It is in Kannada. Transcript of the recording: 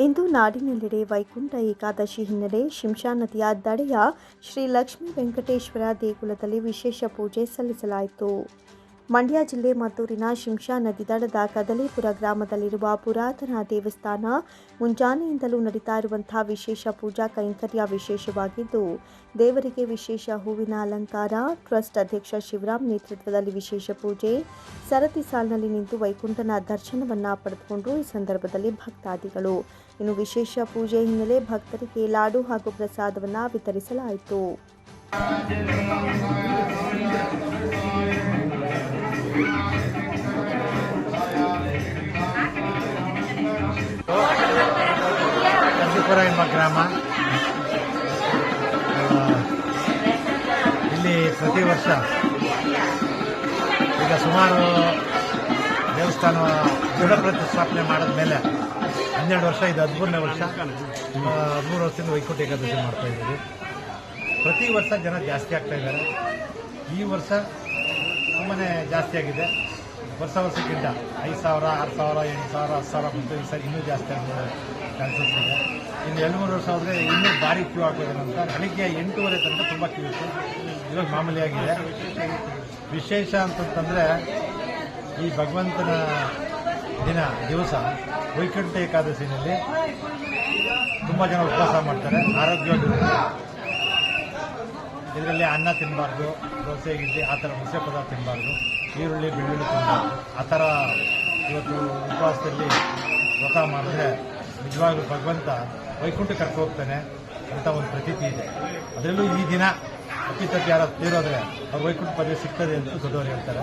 ಇಂದು ನಾಡಿನೆಲ್ಲೆಡೆ ವೈಕುಂಠ ಏಕಾದಶಿ ಹಿನ್ನೆಲೆ ಶಿಂಷಾ ನದಿಯ ದಡೆಯ ಶ್ರೀ ಲಕ್ಷ್ಮೀ ವೆಂಕಟೇಶ್ವರ ದೇಗುಲದಲ್ಲಿ ವಿಶೇಷ ಪೂಜೆ ಸಲ್ಲಿಸಲಾಯಿತು. ಮಂಡ್ಯ ಜಿಲ್ಲೆ ಮದ್ದೂರಿನ ಶಿಂಷಾ ನದಿ ದಡದ ಕದಲೀಪುರ ಗ್ರಾಮದಲ್ಲಿರುವ ಪುರಾತನ ದೇವಸ್ಥಾನ ಮುಂಜಾನೆಯಿಂದಲೂ ನಡೀತಾ ಇರುವಂತಹ ವಿಶೇಷ ಪೂಜಾ ಕೈಂಕರ್ಯ ವಿಶೇಷವಾಗಿದ್ದು, ದೇವರಿಗೆ ವಿಶೇಷ ಹೂವಿನ ಅಲಂಕಾರ, ಟ್ರಸ್ಟ್ ಅಧ್ಯಕ್ಷ ಶಿವರಾಮ್ ನೇತೃತ್ವದಲ್ಲಿ ವಿಶೇಷ ಪೂಜೆ, ಸರತಿ ಸಾಲಿನಲ್ಲಿ ನಿಂತು ವೈಕುಂಠನ ದರ್ಶನವನ್ನ ಪಡೆದುಕೊಂಡು ಈ ಸಂದರ್ಭದಲ್ಲಿ ಭಕ್ತಾದಿಗಳು. ಇನ್ನು ವಿಶೇಷ ಪೂಜೆ ಹಿನ್ನೆಲೆ ಭಕ್ತರಿಗೆ ಲಾಡು ಹಾಗೂ ಪ್ರಸಾದವನ್ನು ವಿತರಿಸಲಾಯಿತು. ಕಂದಿಪುರ ಎಂಬ ಗ್ರಾಮ. ಇಲ್ಲಿ ಪ್ರತಿ ವರ್ಷ ಈಗ ಸುಮಾರು ದೇವಸ್ಥಾನ ದೃಢ ಪ್ರತಿಷ್ಠಾಪನೆ ಮಾಡಿದ ಮೇಲೆ ಹನ್ನೆರಡು ವರ್ಷ, ಇದು ಹದಿಮೂರನೇ ವರ್ಷ ಹದಿಮೂರು ವರ್ಷದಿಂದ ವೈಕುಂಠ ಏಕಾದಶಿ ಮಾಡ್ತಾ ಇದ್ದೀವಿ. ಪ್ರತಿ ವರ್ಷ ಜನ ಜಾಸ್ತಿ ಆಗ್ತಾ ಇದ್ದಾರೆ. ಈ ವರ್ಷ ತುಂಬಾ ಜಾಸ್ತಿ ಆಗಿದೆ. ವರ್ಷ ವರ್ಷಕ್ಕಿಂತ ಐದು ಸಾವಿರ, ಆರು ಸಾವಿರ, ಎಂಟು ಸಾವಿರ, ಹತ್ತು ಸಾವಿರ ಮತ್ತು ಈ ಇನ್ನೂ ಜಾಸ್ತಿ ಆಗಿದೆ ಚಾನ್ಸಸ್ ಇದೆ. ಇನ್ನು ಎರಡು ಮೂರು ವರ್ಷ ಹೋದರೆ ಇನ್ನೂ ಭಾರಿ ಕ್ಯೂ ಅಂತ. ಬೆಳಿಗ್ಗೆ ಎಂಟೂವರೆ ತನಕ ತುಂಬ ಕ್ಯೂ ಇತ್ತು ಇವಾಗ ಮಾಮೂಲಿಯಾಗಿದೆ ವಿಶೇಷ ಅಂತಂತಂದರೆ ಈ ಭಗವಂತನ ದಿನ, ದಿವಸ, ವೈಕುಂಠ ಏಕಾದಶಿನಲ್ಲಿ ತುಂಬ ಜನ ಉಪವಾಸ ಮಾಡ್ತಾರೆ. ಆರೋಗ್ಯವಾಗಿರ್ತಾರೆ ಇದರಲ್ಲಿ ಅನ್ನ ತಿನ್ನಬಾರ್ದು ದೋಸೆ, ಇಡ್ಲಿ, ಆ ಥರ ಮುಸೆ ಪದಾರ್ಥ ತಿನ್ನಬಾರ್ದು ಈರುಳ್ಳಿ, ಬೆಳ್ಳುಳ್ಳಿ ತಿನ್ನಬಾರ್ದು ಆ ಥರ ಇವತ್ತು ಉಪವಾಸದಲ್ಲಿ ವ್ರತ ಮಾಡಿದ್ರೆ ನಿಜವಾಗ್ಲೂ ಭಗವಂತ ವೈಕುಂಠ ಕರ್ಕೊಂಡು ಹೋಗ್ತಾನೆ ಅಂತ ಒಂದು ಪ್ರತೀತಿ ಇದೆ. ಅದರಲ್ಲೂ ಈ ದಿನ ಅತಿ ತಪ್ಪು ಯಾರು ತೀರೋದ್ರೆ ಅವ್ರು ವೈಕುಂಠ ಪದವಿ ಸಿಗ್ತದೆ ಅಂತ ದೊಡ್ಡವರು ಹೇಳ್ತಾರೆ.